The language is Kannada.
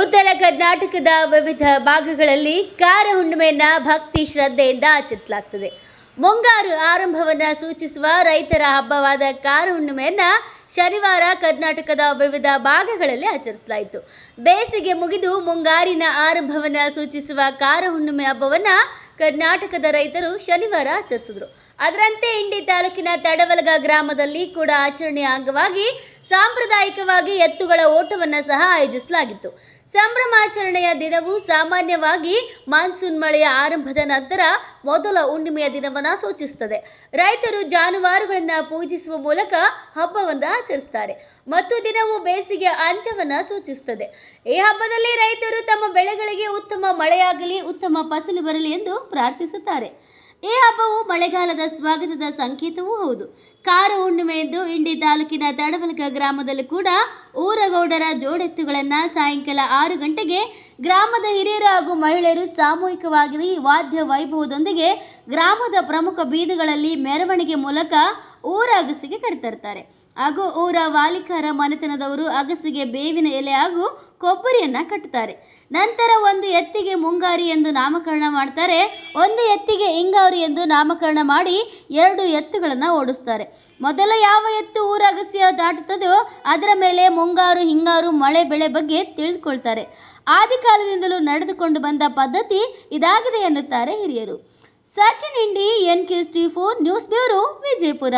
ಉತ್ತರ ಕರ್ನಾಟಕದ ವಿವಿಧ ಭಾಗಗಳಲ್ಲಿ ಕಾರ ಹುಣ್ಣಿಮೆಯನ್ನ ಭಕ್ತಿ ಶ್ರದ್ಧೆಯಿಂದ ಆಚರಿಸಲಾಗ್ತದೆ. ಮುಂಗಾರು ಆರಂಭವನ್ನ ಸೂಚಿಸುವ ರೈತರ ಹಬ್ಬವಾದ ಕಾರ ಹುಣ್ಣಿಮೆಯನ್ನ ಶನಿವಾರ ಕರ್ನಾಟಕದ ವಿವಿಧ ಭಾಗಗಳಲ್ಲಿ ಆಚರಿಸಲಾಯಿತು. ಬೇಸಿಗೆ ಮುಗಿದು ಮುಂಗಾರಿನ ಆರಂಭವನ್ನ ಸೂಚಿಸುವ ಕಾರ ಹುಣ್ಣಿಮೆ ಹಬ್ಬವನ್ನ ಕರ್ನಾಟಕದ ರೈತರು ಶನಿವಾರ ಆಚರಿಸಿದ್ರು. ಅದರಂತೆ ಇಂಡಿ ತಾಲೂಕಿನ ತಡವಲಗ ಗ್ರಾಮದಲ್ಲಿ ಕೂಡ ಆಚರಣೆಯ ಅಂಗವಾಗಿ ಸಾಂಪ್ರದಾಯಿಕವಾಗಿ ಎತ್ತುಗಳ ಓಟವನ್ನು ಸಹ ಆಯೋಜಿಸಲಾಗಿತ್ತು. ಸಂಭ್ರಮಾಚರಣೆಯ ದಿನವು ಸಾಮಾನ್ಯವಾಗಿ ಮಾನ್ಸೂನ್ ಮಳೆಯ ಆರಂಭದ ನಂತರ ಮೊದಲ ಹುಣ್ಣಿಮೆಯ ದಿನವನ್ನು ಸೂಚಿಸುತ್ತದೆ. ರೈತರು ಜಾನುವಾರುಗಳನ್ನು ಪೂಜಿಸುವ ಮೂಲಕ ಹಬ್ಬವನ್ನು ಆಚರಿಸ್ತಾರೆ ಮತ್ತು ದಿನವು ಬೇಸಿಗೆ ಅಂತ್ಯವನ್ನು ಸೂಚಿಸುತ್ತದೆ. ಈ ಹಬ್ಬದಲ್ಲಿ ರೈತರು ತಮ್ಮ ಬೆಳೆಗಳಿಗೆ ಉತ್ತಮ ಮಳೆಯಾಗಲಿ, ಉತ್ತಮ ಫಸಲು ಬರಲಿ ಎಂದು ಪ್ರಾರ್ಥಿಸುತ್ತಾರೆ. ಈ ಹಬ್ಬವು ಮಳೆಗಾಲದ ಸ್ವಾಗತದ ಸಂಕೇತವೂ ಹೌದು. ಕಾರ ಹುಣ್ಣಿಮೆಯಂದು ಇಂಡಿ ತಾಲೂಕಿನ ತಡವಲಕ ಗ್ರಾಮದಲ್ಲಿ ಕೂಡ ಊರಗೌಡರ ಜೋಡೆತ್ತುಗಳನ್ನು ಸಾಯಂಕಾಲ ಆರು ಗಂಟೆಗೆ ಗ್ರಾಮದ ಹಿರಿಯರು ಹಾಗೂ ಮಹಿಳೆಯರು ಸಾಮೂಹಿಕವಾಗಿ ವಾದ್ಯ ವೈಭವದೊಂದಿಗೆ ಗ್ರಾಮದ ಪ್ರಮುಖ ಬೀದಿಗಳಲ್ಲಿ ಮೆರವಣಿಗೆ ಮೂಲಕ ಊರ ಅಗಸಿಗೆ ಕರೆತರ್ತಾರೆ. ಹಾಗೂ ಊರ ವಾಲಿಕಾರ ಮನೆತನದವರು ಅಗಸಿಗೆ ಬೇವಿನ ಎಲೆ ಹಾಗೂ ಕೊಬ್ಬರಿಯನ್ನು ಕಟ್ಟುತ್ತಾರೆ. ನಂತರ ಒಂದು ಎತ್ತಿಗೆ ಮುಂಗಾರಿ ಎಂದು ನಾಮಕರಣ ಮಾಡ್ತಾರೆ. ಒಂದು ಎತ್ತಿಗೆ ಹಿಂಗಾರಿ ಎಂದು ನಾಮಕರಣ ಮಾಡಿ ಎರಡು ಎತ್ತುಗಳನ್ನು ಓಡಿಸ್ತಾರೆ. ಮೊದಲ ಯಾವ ಎತ್ತು ಊರ ಅಗಸಿಯ ದಾಟುತ್ತದೋ ಅದರ ಮೇಲೆ ಮುಂಗಾರು, ಹಿಂಗಾರು, ಮಳೆ, ಬೆಳೆ ಬಗ್ಗೆ ತಿಳಿದುಕೊಳ್ತಾರೆ. ಆದಿಕಾಲದಿಂದಲೂ ನಡೆದುಕೊಂಡು ಬಂದ ಪದ್ಧತಿ ಇದಾಗಿದೆ ಎನ್ನುತ್ತಾರೆ ಹಿರಿಯರು. సచిన్ ఇండి ఎన్కే స్టీ ఫోర్ న్యూస్ బ్యూరో విజయపుర.